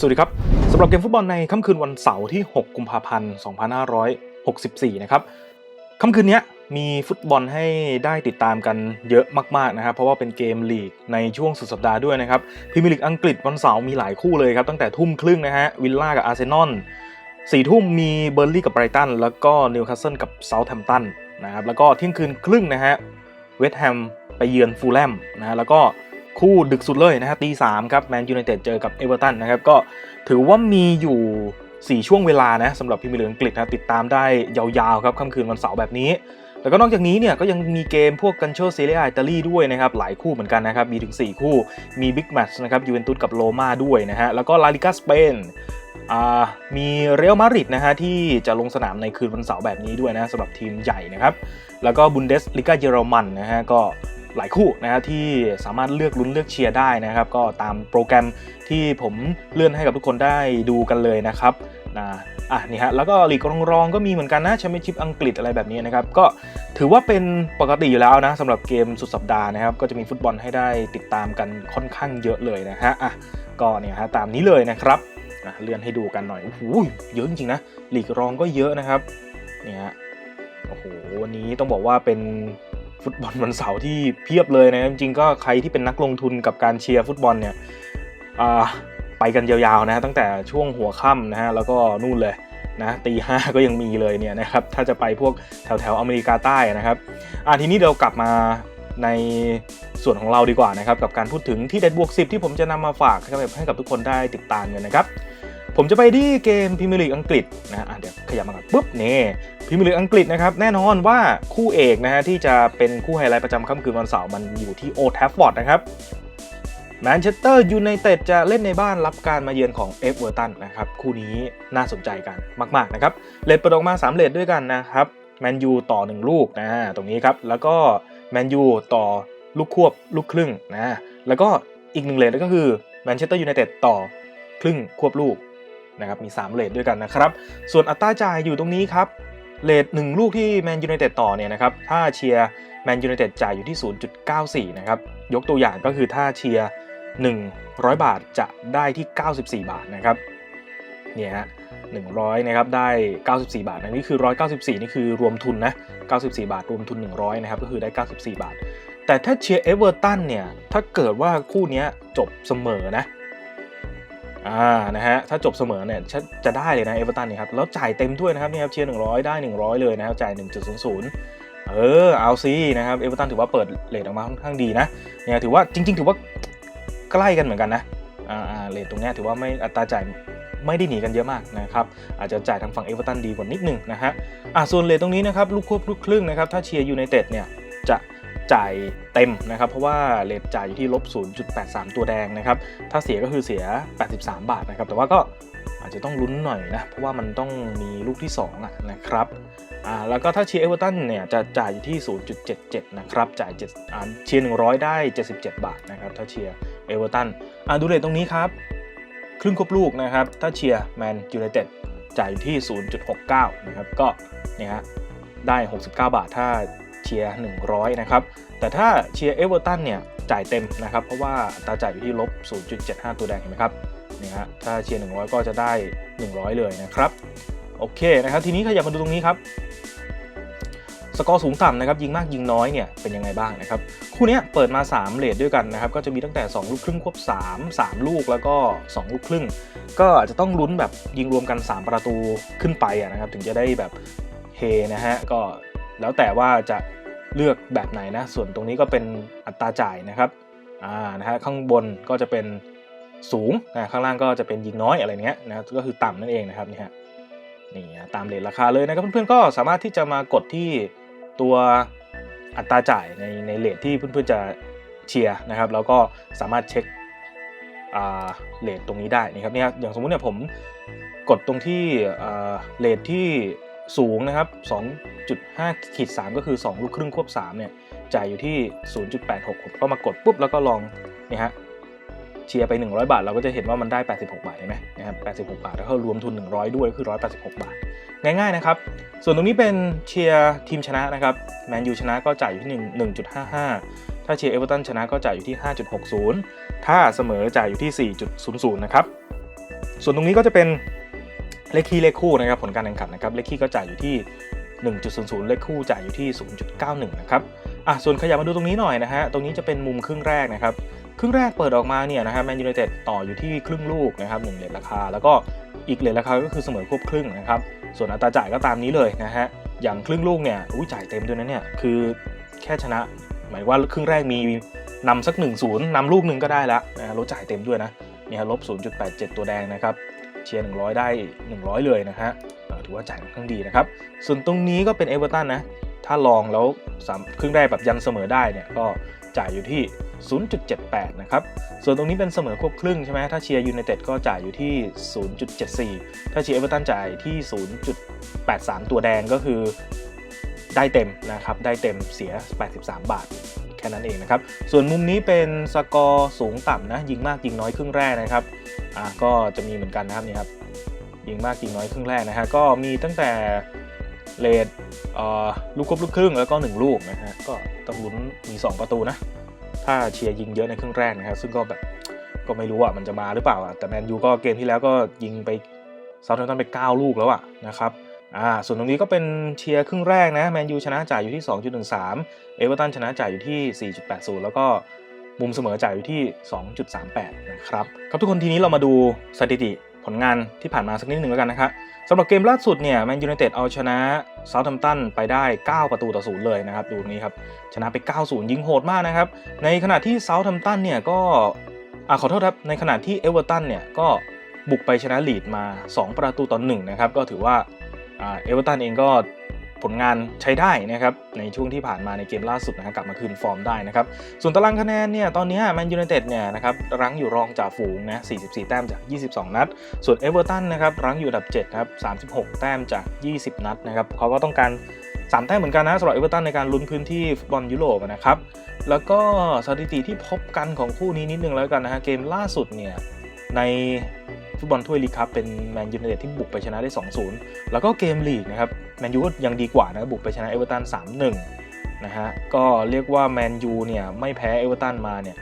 สวัสดีครับสำหรับเกมฟุตบอลในค่ำคืนวันเสาร์ที่ 6 กุมภาพันธ์ 2564 นะครับค่ำคืนนี้มีฟุตบอลให้ได้ติดตามกันเยอะมากๆนะครับ เพราะว่าเป็นเกมลีกในช่วงสุดสัปดาห์ด้วยนะครับพรีเมียร์ลีกอังกฤษวันเสาร์มีหลายคู่เลยครับ ตั้งแต่ทุ่มครึ่งนะฮะวิลล่ากับอาร์เซนอลสี่ทุ่มมีเบอร์ลี่กับไบรตันแล้วก็นิวคาสเซิลกับเซาท์แฮมป์ตันนะครับแล้วก็เที่ยงคืนครึ่งนะฮะเวสต์แฮมไปเยือนฟูลแลมนะฮะแล้วก็ คู่ดึกสุดเลยนะฮะตีสามครับแมนยูไนเต็ดเจอกับเอเวอร์ตันนะครับก็ถือว่ามีอยู่ 4 ช่วงเวลานะสำหรับพรีมียร์ลีกอังกฤษนะติดตามได้ยาวๆครับค่ำคืนวันเสาร์แบบนี้ แล้วก็นอกจากนี้เนี่ยก็ยังมีเกมพวกกันโชอร์เซเรียอิตาลีด้วยนะครับหลายคู่เหมือนกันนะครับมีถึง 4 คู่มีบิ๊กแมตช์นะครับยูเวนตุสกับโรม่าด้วยนะฮะแล้วก็ลาลิกาสเปนอ่ามีเรอัลมาดริดนะฮะที่จะลงสนามในคืนวันเสาร์แบบนี้ด้วยนะสำหรับทีมใหญ่นะครับ แล้วก็บุนเดสลิกาเยอรมันนะฮะก็ หลายคู่นะฮะที่สามารถเลือกลุ้นเลือกเชียร์ได้นะครับ ก็ตามโปรแกรมที่ผมเลื่อนให้กับทุกคนได้ดูกันเลยนะครับนะอะนี่ฮะแล้วก็ลีกรองๆก็มีเหมือนกันนะแชมเปี้ยนชิพอังกฤษอะไรแบบนี้นะครับ ก็ถือว่าเป็นปกติอยู่แล้วนะสำหรับเกมสุดสัปดาห์นะครับ ก็จะมีฟุตบอลให้ได้ติดตามกันค่อนข้างเยอะเลยนะฮะอะก็เนี่ยฮะตามนี้เลยนะครับอะเลื่อนให้ดูกันหน่อยโอ้โหเยอะจริงๆนะลีกรองก็เยอะนะครับเนี่ยฮะโอ้โหวันนี้ต้องบอกว่าเป็น ฟุตบอลวันเสาร์ที่เพียบเลยนะจริงๆก็ใครที่เป็นนักลงทุนกับการเชียร์ฟุตบอลเนี่ยไปกันยาวๆนะตั้งแต่ช่วงหัวค่ำนะฮะแล้วก็นู่นเลยนะตีห้าก็ยังมีเลยเนี่ยนะครับถ้าจะไปพวกแถวๆอเมริกาใต้นะครับอ่าทีนี้เดี๋ยวกลับมาในส่วนของเราดีกว่านะครับกับการพูดถึงที่เด็ดบวก10 ที่ผมจะนำมาฝากให้กับทุกคนได้ติดตามกันนะครับ ผมจะไปที่เกมพรีเมียร์ลีกอังกฤษนะะเดี๋ยวขยับมาก่อนปุ๊บนี่พรีเมียร์ลีกอังกฤษนะครับแน่นอนว่าคู่เอกนะฮะที่จะเป็นคู่ไฮไลท์ประจำค่ำคืนวันเสาร์มันอยู่ที่โอทัฟฟอร์ดนะครับแมนเชสเตอร์ยูไนเต็ดจะเล่นในบ้านรับการมาเยือนของเอฟเวอร์ตันนะครับคู่นี้น่าสนใจกันมาก ๆ นะครับเลดเปิดออกมา 3เลดด้วยกันนะครับแมนยูต่อ 1 ลูกนะตรงนี้ครับ แล้วก็แมนยูต่อลูกควบลูกครึ่งนะแล้วก็อีกหนึ่งเลดก็คือแมนเชสเตอร์ยูไนเต็ดต่อครึ่งควบลูก นะครับมี 3 เลทด้วยกันนะครับ ส่วนอัตราจ่ายอยู่ตรงนี้ครับเลท1ลูกที่แมนยูไนเต็ดต่อเนี่ยนะครับถ้าเชียร์แมนยูไนเต็ดจ่ายอยู่ที่ 0.94 นะครับ ยกตัวอย่างก็คือถ้าเชียร์ 100 บาทจะได้ที่ 94 บาทนะครับเนี่ยฮะ100 นะครับ ได้ 94 บาทอันนี้คือ 194 นี่คือรวมทุนนะ 94 บาท รวมทุน 100 นะครับ ก็คือได้ 94 บาท แต่ถ้าเชียร์เอเวอร์ตันเนี่ย ถ้าเกิดว่าคู่นี้จบเสมอนะ อ่านะฮะถ้าจบเสมอเนี่ยจะได้เลยนะเอเวอร์ตันเนี่ยครับแล้วจ่ายเต็มด้วยนะครับนี่ครับเชียร์100ได้100เลยนะครับจ่าย1.00เออเอาซีนะครับเอเวอร์ตันถือว่าเปิดเลทออกมาค่อนข้างดีนะเนี่ยถือว่าจริง ๆ ถือว่าใกล้กันเหมือนกันนะอ่าอ่าเลทตรงเนี้ยถือว่าไม่อัตราจ่ายไม่ได้หนีกันเยอะมากนะครับ อาจจะจ่ายทางฝั่งเอเวอร์ตันดีกว่านิดนึงนะฮะอ่าส่วนเลทตรงนี้นะครับลูกควบลูกครึ่งนะครับถ้าเชียร์ยูไนเต็ดเนี่ยจะ จ่ายเต็มนะครับ เพราะว่าเลทจ่ายอยู่ที่ลบ 0.83 ตัวแดงนะครับ ถ้าเสียก็คือเสีย 83 บาทนะครับ แต่ว่าก็อาจจะต้องลุ้นหน่อยนะ เพราะว่ามันต้องมีลูกที่2อะนะครับอ่าแล้วก็ถ้าเชียร์เอเวอร์ตันเนี่ยจะจ่ายอยู่ที่ 0.77 นะครับ จ่าย7อ่าเชียร์ 100 ได้ 77 บาทนะครับ ถ้าเชียร์เอเวอร์ตันอ่าดูเลทตรงนี้ครับ ครึ่งครบลูกนะครับ ถ้าเชียร์แมนยูไนเต็ดจ่ายอยู่ที่ 0.69 นะครับ ก็เนี่ยฮะได้ 69 บาท ถ้า เชียร์100 นะครับ แต่ถ้าเชียร์เอเวอร์ตันเนี่ยจ่ายเต็มนะครับ เพราะว่าตาจ่ายอยู่ที่ลบ 0.75 ตัวแดงเห็นไหมครับนี่ฮะถ้าเชียร์ 100 ก็จะได้ 100 เลยนะครับ โอเคนะครับ ทีนี้ขยับมาดูตรงนี้ครับ สกอร์สูงต่ำนะครับ ยิงมากยิงน้อยเนี่ยเป็นยังไงบ้างนะครับ คู่นี้เปิดมา 3เลทด้วยกันนะครับ ก็จะมีตั้งแต่ 2 ลูกครึ่งควบ 3 3 ลูกแล้วก็ 2 ลูกครึ่ง ก็อาจจะต้องลุ้นแบบยิงรวมกัน 3 ประตูขึ้นไปนะครับ ถึงจะได้แบบเฮนะฮะ ก็แล้วแต่ว่าจะ เลือกแบบไหนนะ ส่วนตรงนี้ก็เป็นอัตราจ่ายนะครับอ่านะฮะข้างบนก็จะเป็นสูงนะข้างล่างก็จะเป็นยิงน้อยอะไรเนี้ยนะก็คือต่ำนั่นเองนะครับนี่ฮะนี่ฮะตามเลทราคาเลยนะครับเพื่อนๆก็สามารถที่จะมากดที่ตัวอัตราจ่ายในในเลทที่เพื่อนๆจะเชียร์นะครับแล้วก็สามารถเช็คอ่าเลทตรงนี้ได้นะครับเนี่ยอย่างสมมุติเนี่ยผมกดตรงที่อ่าเลทที่สูงนะครับ 2.5ขีด3ก็คือ 2 ลูกครึ่งควบ3เนี่ยจ่ายอยู่ที่ 0.86ผมก็มากดปุ๊บแล้วก็ลองเนี่ยฮะเชียร์ไป 100 บาท เราก็จะเห็นว่ามันได้ 86 บาทเห็นไหมนะครับ86 บาท แล้วก็รวมทุน 100 ด้วยก็คือ 186 บาท ง่ายๆนะครับ ส่วนตรงนี้เป็นเชียร์ทีมชนะนะครับแมนยูชนะก็จ่ายอยู่ที่1 1.55 ถ้าเชียร์เอเวอร์ตันชนะก็จ่ายอยู่ที่ 5.60 ถ้าเสมอจ่ายอยู่ที่ 4.00 นะครับ ส่วนตรงนี้ก็จะเป็นเลขคี่เลขคู่นะครับผลการแข่งขันนะครับเลขคี่ก็จ่ายอยู่ที่ 1.00 เลขคู่จ่ายอยู่ที่ 0.91 นะครับ อะ ส่วนขยับมาดูตรงนี้หน่อยนะฮะ ตรงนี้จะเป็นมุมครึ่งแรกนะครับ ครึ่งแรกเปิดออกมาเนี่ยนะครับแมนยูไนเต็ดต่ออยู่ที่ครึ่งลูกนะครับหนึ่งเหรียญราคา แล้วก็อีกเหรียญราคาก็คือเสมอควบครึ่งนะครับ ส่วนอัตราจ่ายก็ตามนี้เลยนะฮะ อย่างครึ่งลูกเนี่ยอุ้ยจ่ายเต็มด้วยนะเนี่ย คือแค่ชนะ หมายว่าครึ่งแรกมีนำสัก1 0นำลูกหนึ่งก็ได้แล้วนะฮะลดจ่ายเต็มด้วยนะ เนี่ยลบ 0.87 ตัวแดงนะครับ เชียร์100 ได้ 100 เลยนะฮะ ถือว่าจ่ายค่อนข้างดีนะครับ ส่วนตรงนี้ก็เป็นเอเวอร์ตันนะ ถ้าลองแล้วสามครึ่งแรกแบบยันเสมอได้เนี่ยก็จ่ายอยู่ที่ 0.78 นะครับ ส่วนตรงนี้เป็นเสมอควบครึ่งใช่ไหมถ้าเชียร์ยูไนเต็ดก็จ่ายอยู่ที่ 0.74 ถ้าเชียร์เอเวอร์ตันจ่ายที่ 0.83 ตัวแดงก็คือได้เต็มนะครับ ได้เต็มเสีย 83 บาทแค่นั้นเองนะครับ ส่วนมุมนี้เป็นสกอร์สูงต่ำนะ ยิงมากยิงน้อยครึ่งแรกนะครับ อ่าก็จะมีเหมือนกันนะครับนี่ครับ ยิงมากยิงน้อยครึ่งแรกนะฮะก็มีตั้งแต่เลดอ่อลูกครบลูกครึ่งแล้วก็ 1 ลูกนะฮะก็ต้องลุ้นมี 2 ประตูนะ ถ้าเชียร์ยิงเยอะในครึ่งแรกนะครับซึ่งก็แบบก็ไม่รู้อะมันจะมาหรือเปล่าอะแต่แมนยูก็เกมที่แล้วก็ยิงไปเซาท์แฮมป์ตันไป 9 ลูกแล้วอะนะครับอ่าส่วนตรงนี้ก็เป็นเชียร์ครึ่งแรกนะแมนยูชนะจ่ายอยู่ที่ 2.13 เอเวอร์ตันชนะจ่ายอยู่ที่ 4.80 แล้วก็มุมเสมอจ่ายอยู่ที่ 2.38 นะครับ ครับทุกคนทีนี้เรามาดูสถิติ ผลงานที่ผ่านมาสักนิดหนึ่งแล้วกันนะครับสำหรับเกมล่าสุดเนี่ยแมนยูไนเต็ดเอาชนะเซาท์แฮมป์ตันไปได้ 9 ประตูต่อศูนย์เลยนะครับ ดูตรงนี้ครับ ชนะไป 9-0 ยิงโหดมากนะครับ ในขณะที่เซาท์แฮมป์ตันเนี่ยก็อ่าขอโทษครับ ในขณะที่เอเวอร์ตันเนี่ยก็บุกไปชนะลีดมา 2 ประตูต่อ1นะครับ ก็ถือว่าอ่าเอเวอร์ตันเองก็ ผลงานใช้ได้นะครับในช่วงที่ผ่านมาในเกมล่าสุดนะครับกลับมาคืนฟอร์มได้นะครับส่วนตารางคะแนนเนี่ยตอนนี้แมนยูไนเต็ดเนี่ยนะครับรั้งอยู่รองจ่าฝูงนะ44 แต้มจาก 22 นัด ส่วนเอเวอร์ตันนะครับรั้งอยู่อันดับ7ครับ36 แต้มจาก 20 นัดนะครับเขาก็ต้องการ3แต้มเหมือนกันนะสำหรับเอเวอร์ตันในการลุ้นพื้นที่ฟุตบอลยุโรปนะครับ แล้วก็สถิติที่พบกันของคู่นี้นิดนึงแล้วกันนะฮะเกมล่าสุดเนี่ยใน ฟุตบอลถ้วยลีกครับเป็นแมนยูไนเต็ดที่บุกไปชนะได้ 2-0 แล้วก็เกมลีกนะครับแมนยูก็ยังดีกว่านะบุกไปชนะเอเวอร์ตัน 3-1 นะฮะก็เรียกว่าแมนยูเนี่ยไม่แพ้เอเวอร์ตันมาเนี่ย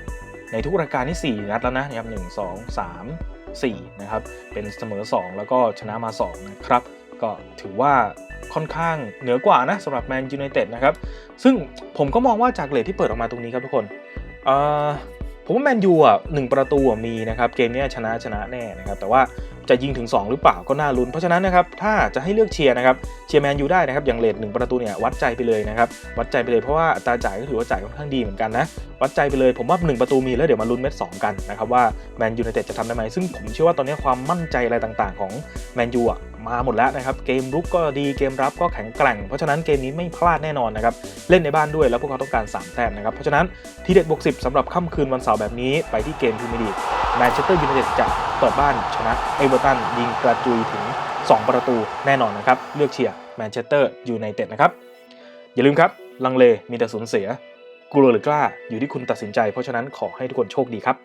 ในทุกรายการที่ 4 นัดแล้วนะครับ1 2 3 4นะครับเป็นเสมอ 2 แล้วก็ชนะมา2นะครับก็ถือว่าค่อนข้างเหนือกว่านะสำหรับแมนยูไนเต็ดนะครับซึ่งผมก็มองว่าจากเลทที่เปิดออกมาตรงนี้ครับทุกคนเอ่อ ผมว่าแมนยูอะหนึ่งประตูมีนะครับเกมนี้ชนะชนะแน่นะครับแต่ว่าจะยิงถึง 2 หรือเปล่าก็น่าลุ้น เพราะฉะนั้นนะครับถ้าจะให้เลือกเชียร์นะครับเชียร์แมนยูได้นะครับอย่างเลทหนึ่งประตูเนี่ยวัดใจไปเลยนะครับวัดใจไปเลยเพราะว่าอัตราจ่ายก็ถือว่าจ่ายค่อนข้างดีเหมือนกันนะวัดใจไปเลยผมว่า 1 ประตูมีแล้วเดี๋ยวมาลุ้นเม็ดสองกันนะครับว่าแมนยูไนเต็ดจะทำได้ไหมซึ่งผมเชื่อว่าตอนนี้ความมั่นใจอะไรต่างๆ ของแมนยูอะ มาหมดแล้วนะครับ เกมรุกก็ดีเกมรับก็แข็งแกร่ง เพราะฉะนั้นเกมนี้ไม่พลาดแน่นอนนะครับ เล่นในบ้านด้วยแล้วพวกเขาต้องการ 3 แต้มนะครับ เพราะฉะนั้นทีเด็ดบวก10สำหรับค่ำคืนวันเสาร์แบบนี้ไปที่เกมพรีเมียร์ลีกแมนเชสเตอร์ยูไนเต็ดจะเปิดบ้านชนะเอเวอร์ตันยิงกระจุยถึง 2 ประตูแน่นอนนะครับเลือกเชียร์แมนเชสเตอร์ยูไนเต็ดนะครับอย่าลืมครับลังเลมีแต่สูญเสียกลัวหรือกล้าอยู่ที่คุณตัดสินใจ เพราะฉะนั้นขอให้ทุกคนโชคดีครับ